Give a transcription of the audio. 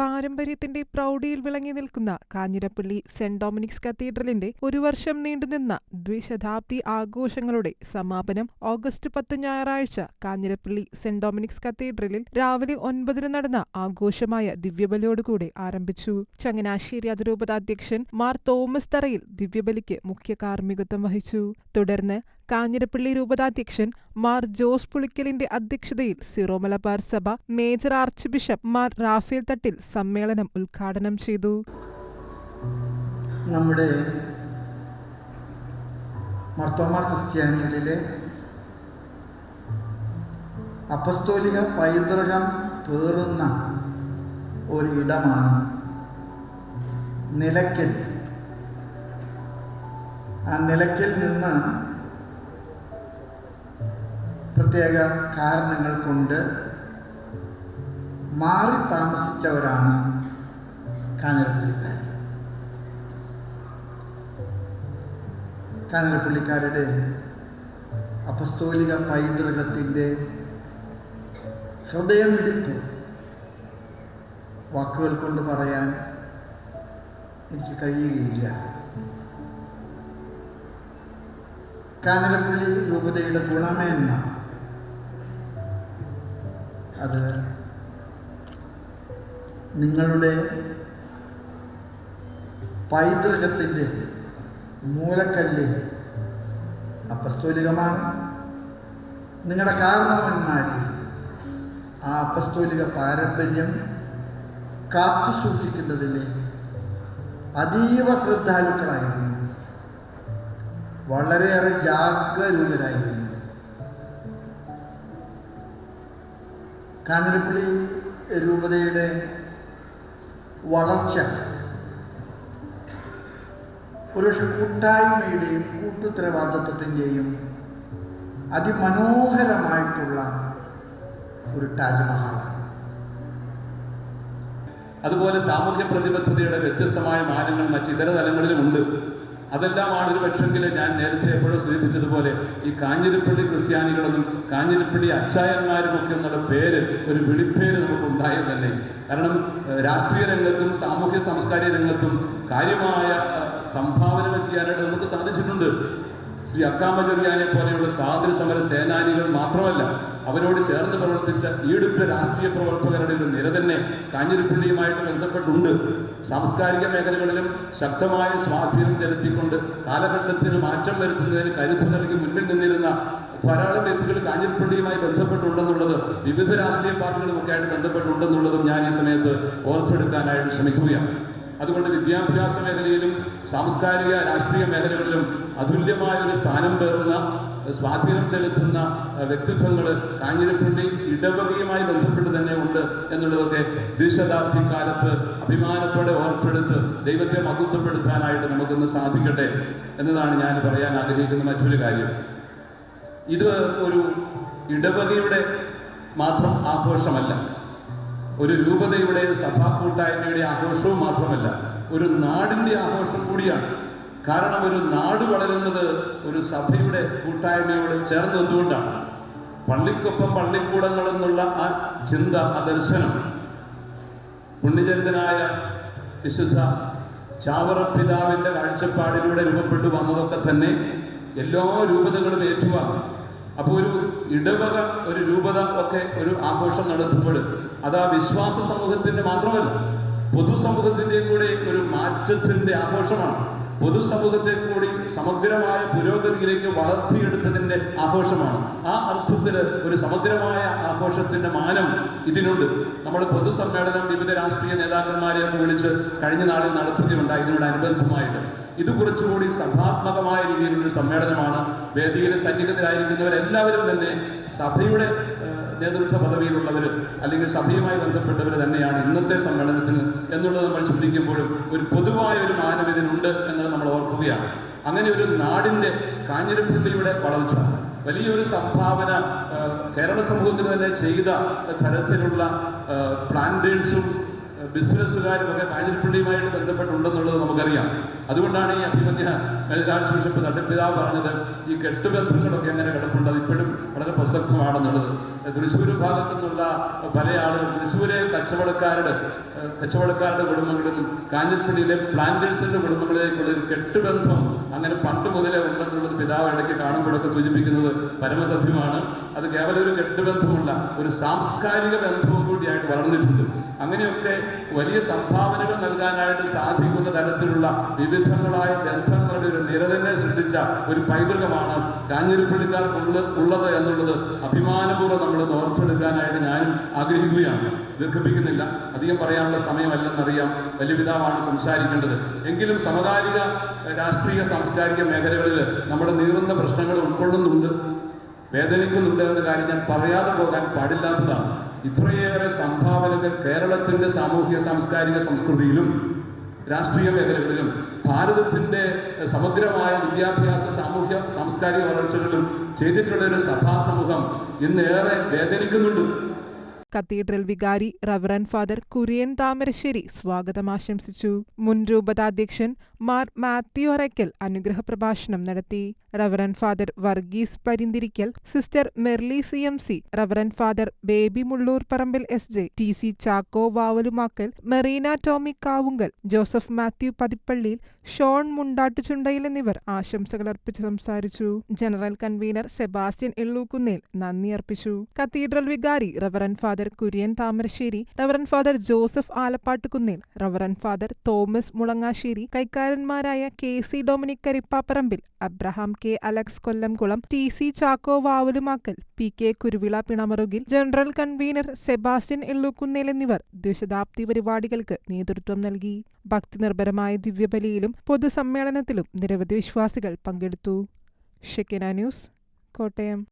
പാരമ്പര്യത്തിന്റെ പ്രൗഢിയിൽ വിളങ്ങി നിൽക്കുന്ന കാഞ്ഞിരപ്പള്ളി സെന്റ് ഡൊമിനിക്സ് കത്തീഡ്രലിന്റെ ഒരു വർഷം നീണ്ടുനിന്ന ദ്വിശതാബ്ദി ആഘോഷങ്ങളുടെ സമാപനം ഓഗസ്റ്റ് പത്ത് ഞായറാഴ്ച കാഞ്ഞിരപ്പള്ളി സെന്റ് ഡൊമിനിക്സ് കത്തീഡ്രലിൽ രാവിലെ ഒൻപതിന് നടന്ന ആഘോഷമായ ദിവ്യബലിയോടുകൂടെ ആരംഭിച്ചു. ചങ്ങനാശ്ശേരി അതിരൂപത അധ്യക്ഷൻ മാർ തോമസ് തറയിൽ ദിവ്യബലിക്ക് മുഖ്യ കാർമ്മികത്വം വഹിച്ചു. തുടർന്ന് കാഞ്ഞിരപ്പള്ളി രൂപതാധ്യക്ഷൻ മാർ ജോസ് പുളിക്കലിന്റെ അധ്യക്ഷതയിൽ സിറോ മലബാർ സഭ major archbishop Mar Raphael Thattil സമ്മേളനം ഉദ്ഘാടനം ചെയ്തു. നമ്മുടെ ക്രിസ്ത്യാനികളിലെ അപസ്തോലിക പൈതൃകം പേറുന്ന ഒരിടമാണ് നിലയ്ക്കൽ. ആ നിലയ്ക്കൽ നിന്ന് പ്രത്യേക കാരണങ്ങൾ കൊണ്ട് മാറി താമസിച്ചവരാണ് കാഞ്ഞിരപ്പള്ളിക്കാർ കാഞ്ഞിരപ്പള്ളിക്കാരുടെ അപസ്തോലിക പൈതൃകത്തിന്റെ ഹൃദയമിടിപ്പ് വാക്കുകൾ കൊണ്ട് പറയാൻ എനിക്ക് കഴിയുകയില്ല. കാഞ്ഞിരപ്പള്ളി രൂപതയുടെ ഗുണമേന്മ അത് നിങ്ങളുടെ പൈതൃകത്തിന്റെ മൂലക്കല്ല് അപ്പസ്തോലികമാണ്. നിങ്ങളുടെ കാരണവന്മാർ ആ അപ്പസ്തോലിക പാരമ്പര്യം കാത്തു സൂക്ഷിക്കുന്നതിൽ അതീവ ശ്രദ്ധാലുക്കളായിരുന്നു. വളരെയേറെ ജാഗരൂകരായിരുന്നു. കാഞ്ഞിരപ്പള്ളി രൂപതയുടെ വളർച്ച ഒരുപക്ഷെ കൂട്ടായ്മയുടെയും കൂട്ടുത്തരവാദിത്വത്തിന്റെയും അതിമനോഹരമായിട്ടുള്ള ഒരു താജ്മഹൽ അതുപോലെ സാമൂഹ്യ പ്രതിബദ്ധതയുടെ വ്യത്യസ്തമായ മാനങ്ങൾ മറ്റിതര തലങ്ങളിലുമുണ്ട് അതെല്ലാമാണ് ഒരു പക്ഷെങ്കിൽ ഞാൻ നേരത്തെ എപ്പോഴും സൂചിപ്പിച്ചതുപോലെ ഈ കാഞ്ഞിരപ്പള്ളി ക്രിസ്ത്യാനികളെന്നും കാഞ്ഞിരപ്പള്ളി അച്ചായന്മാരും ഒക്കെ എന്നുള്ള പേര് ഒരു വിളിപ്പേര് നമുക്ക് ഉണ്ടായത് തന്നെ. കാരണം രാഷ്ട്രീയ രംഗത്തും സാമൂഹ്യ സാംസ്കാരിക രംഗത്തും കാര്യമായ സംഭാവന ചെയ്യാനായിട്ട് നമുക്ക് സാധിച്ചിട്ടുണ്ട്. ശ്രീ അക്കാമചെറിയാനെ പോലെയുള്ള സ്വാതന്ത്ര്യ സമര സേനാനികൾ മാത്രമല്ല അവരോട് ചേർന്ന് പ്രവർത്തിച്ച ഈടുത്ത രാഷ്ട്രീയ പ്രവർത്തകരുടെ ഒരു നിര തന്നെ കാഞ്ഞിരപ്പള്ളിയുമായിട്ട് ബന്ധപ്പെട്ടുണ്ട്. സാംസ്കാരിക മേഖലകളിലും ശക്തമായ സ്വാധീനം ചെലുത്തിക്കൊണ്ട് കാലഘട്ടത്തിന് മാറ്റം വരുത്തുന്നതിന് കരുത്ത് നൽകി മുന്നിൽ നിന്നിരുന്ന ധാരാളം വ്യക്തികൾ കാഞ്ഞിരപ്പള്ളിയുമായി ബന്ധപ്പെട്ടുണ്ടെന്നുള്ളത് വിവിധ രാഷ്ട്രീയ പാർട്ടികളുമൊക്കെ ആയിട്ട് ബന്ധപ്പെട്ടുണ്ടെന്നുള്ളതും ഞാൻ ഈ സമയത്ത് ഓർത്തെടുക്കാനായിട്ട് ശ്രമിക്കുകയാണ്. അതുകൊണ്ട് വിദ്യാഭ്യാസ മേഖലയിലും സാംസ്കാരിക രാഷ്ട്രീയ മേഖലകളിലും അതുല്യമായ ഒരു സ്ഥാനം പേറുന്ന സ്വാധീനം ചെലുത്തുന്ന വ്യക്തിത്വങ്ങൾ കാഞ്ഞിരപ്പള്ളി ഇടവകയുമായി ബന്ധപ്പെട്ട് തന്നെ ഉണ്ട് എന്നുള്ളതൊക്കെ ദ്വിശതാബ്ദി കാലത്ത് അഭിമാനത്തോടെ ഓർത്തെടുത്ത് ദൈവത്തെ മഹത്വപ്പെടുത്താനായിട്ട് നമുക്കൊന്ന് സാധിക്കട്ടെ എന്നതാണ് ഞാൻ പറയാൻ ആഗ്രഹിക്കുന്ന മറ്റൊരു കാര്യം. ഇത് ഒരു ഇടവകയുടെ മാത്രം ആഘോഷമല്ല. ഒരു രൂപതയുടെ സഭാ കൂട്ടായ്മയുടെ ആഘോഷവും മാത്രമല്ല. ഒരു നാടിന്റെ ആഘോഷം കൂടിയാണ്. കാരണം ഒരു നാട് വളരുന്നത് ഒരു സഭയുടെ കൂട്ടായ്മയോട് ചേർന്ന് നിന്നുകൊണ്ടാണ്. പള്ളിക്കൊപ്പം പള്ളിക്കൂടങ്ങൾ എന്നുള്ള ആ ചിന്ത ആ ദർശനം. പുണ്യചരിതനായ വിശുദ്ധ ചാവറ പിതാവിന്റെ കാഴ്ചപ്പാടിലൂടെ രൂപപ്പെട്ടു വന്നതൊക്കെ തന്നെ എല്ലാ രൂപതകളും ഏറ്റുവാങ്ങും. അപ്പോൾ ഒരു ഇടവക ഒരു രൂപത ഒക്കെ ഒരു ആഘോഷം നടത്തുമ്പോൾ അത് ആ വിശ്വാസ സമൂഹത്തിന്റെ മാത്രമല്ല പൊതുസമൂഹത്തിന്റെയും കൂടെ ഒരു മാറ്റത്തിന്റെ ആഘോഷമാണ്. പൊതുസമൂഹത്തെ കൂടി സമഗ്രമായ പുരോഗതിയിലേക്ക് വളർത്തിയെടുത്തതിന്റെ ആഘോഷമാണ്. ആ അർത്ഥത്തിൽ ഒരു സമഗ്രമായ ആഘോഷത്തിന്റെ മാനം ഇതിനുണ്ട്. നമ്മൾ പൊതുസമ്മേളനം വിവിധ രാഷ്ട്രീയ നേതാക്കന്മാരെ ഒക്കെ വിളിച്ച് കഴിഞ്ഞ നാളിൽ നടത്തുകയുണ്ടായി ഇതിനോടനുബന്ധമായിട്ട് ഇത് കുറച്ചുകൂടി സഭാത്മകമായ രീതിയിലുള്ള സമ്മേളനമാണ്. വേദിയിൽ സന്നിഹിതരായിരിക്കുന്നവരെല്ലാവരും തന്നെ സഭയുടെ നേതൃത്വ പദവിയിലുള്ളവർ അല്ലെങ്കിൽ സഭയുമായി ബന്ധപ്പെട്ടവർ തന്നെയാണ് ഇന്നത്തെ സമ്മേളനത്തിന് എന്നുള്ളത് നമ്മൾ ചിന്തിക്കുമ്പോഴും ഒരു പൊതുവായ ഒരു മാനം ഇതിനുണ്ട് എന്നത് നമ്മൾ ഓർക്കുകയാണ്. അങ്ങനെ ഒരു നാടിന്റെ കാഞ്ഞിരപ്പള്ളിയുടെ വളർച്ച വലിയൊരു സംഭാവന കേരള സമൂഹത്തിന് തന്നെ ചെയ്ത തരത്തിലുള്ള പ്ലാന്റേഴ്സും ബിസിനസ്സുകാരും ഒക്കെ കാഞ്ഞിരപ്പള്ളിയുമായിട്ട് ബന്ധപ്പെട്ടുണ്ടെന്നുള്ളത് നമുക്കറിയാം. അതുകൊണ്ടാണ് ഈ അഭിമന്യ ബിഷപ്പ് തട്ടിപ്പിതാവ് പറഞ്ഞത് ഈ കെട്ടുബന്ധങ്ങളൊക്കെ എങ്ങനെ കിടപ്പുണ്ട് അത് ഇപ്പോഴും വളരെ പ്രസക്തമാണെന്നുള്ളത്. തൃശ്ശൂർ ഭാഗത്തു നിന്നുള്ള പല ആളുകൾ തൃശ്ശൂരെ കച്ചവടക്കാരുടെ കച്ചവടക്കാരുടെ കുടുംബങ്ങളിൽ നിന്നും കാഞ്ഞിരപ്പള്ളിയിലെ പ്ലാന്റേഴ്സിന്റെ കുടുംബങ്ങളിലേക്കുള്ള ഒരു കെട്ടുബന്ധം അങ്ങനെ പണ്ട് മുതലേ ഉണ്ടെന്നുള്ളത് പിതാവ് ഇടയ്ക്ക് കാണുമ്പോഴൊക്കെ സൂചിപ്പിക്കുന്നത് പരമസത്യമാണ്. അത് കേവലം ഒരു കെട്ടുബന്ധമുള്ള ഒരു സാംസ്കാരിക ബന്ധവും കൂടിയായിട്ട് വളർന്നിട്ടുണ്ട്. അങ്ങനെയൊക്കെ വലിയ സംഭാവനകൾ നൽകാനായിട്ട് സാധിക്കുന്ന തരത്തിലുള്ള വിവിധങ്ങളായ ബന്ധങ്ങളുടെ ഒരു നിര തന്നെ സൃഷ്ടിച്ച ഒരു പൈതൃകമാണ് കാഞ്ഞിരപ്പള്ളിക്കാർക്കുള്ള ഉള്ളത് എന്നുള്ളത് അഭിമാനപൂർവം നമ്മൾ ഓർത്തെടുക്കാനായിട്ട് ഞാനും ആഗ്രഹിക്കുകയാണ്. ദീർഘിപ്പിക്കുന്നില്ല. അധികം പറയാനുള്ള സമയമല്ലെന്നറിയാം. വലിയ പിതാവാണ് സംസാരിക്കേണ്ടത്. എങ്കിലും സമകാലിക രാഷ്ട്രീയ സാംസ്കാരിക മേഖലകളിൽ നമ്മുടെ നീറുന്ന പ്രശ്നങ്ങൾ ഉൾക്കൊള്ളുന്നുണ്ട്. വേദനിക്കുന്നുണ്ട് എന്ന കാര്യം ഞാൻ പറയാതെ പോകാൻ പാടില്ലാത്തതാണ്. ഇത്രയേറെ സംഭാവനകൾ കേരളത്തിന്റെ സാമൂഹ്യ സാംസ്കാരിക സംസ്കൃതിയിലും രാഷ്ട്രീയ മേഖലകളിലും ഭാരതത്തിന്റെ സമഗ്രമായ വിദ്യാഭ്യാസ സാമൂഹ്യ സാംസ്കാരിക വളർച്ചകളിലും ചെയ്തിട്ടുള്ള ഒരു സഭാസമൂഹം ഇന്നേറെ വേദനിക്കുന്നുണ്ട്. കത്തീഡ്രൽ വികാരി റവറൻ ഫാദർ കുര്യൻ താമരശ്ശേരി സ്വാഗതം ആശംസിച്ചു. മുൻ രൂപതാധ്യക്ഷൻ മാർ മാത്യു അറയ്ക്കൽ അനുഗ്രഹ പ്രഭാഷണം നടത്തി. Reverend father Varghese Parinthirickal sister Merly C M C reverend father Baby Mulloorparambil S J T C Chacko Vavalumackal Merina Tomy Kavungal Joseph Mathew Pathippallil Shone Mundattuchundayil എന്നിവർ ആശംസകൾ അർപ്പിച്ച് സംസാരിച്ചു. ജനറൽ കൺവീനർ സെബാസ്റ്റ്യൻ എള്ളൂക്കുന്നേൽ നന്ദി അർപ്പിച്ചു. കത്തീഡ്രൽ വികാരി reverend Kurian Thamarassery reverend father Joseph Alappattukunnil reverend father Thomas Mulangassery കൈക്കാരന്മാരായ K C Dominic Karippaparambil Abraham K Alex Kollamkulam T C Chacko Vavalumakkal P K Kuruvila Pinamarukil general convener Sebastian Ellukunnel എന്നിവർ ദ്വിശതാബ്ദി പരിപാടികൾക്ക് നേതൃത്വം നൽകി. ഭക്തിനിർഭരമായ ദിവ്യബലിയിലും പൊതുസമ്മേളനത്തിലും നിരവധി വിശ്വാസികൾ പങ്കെടുത്തു. Shekinah news Kottayam.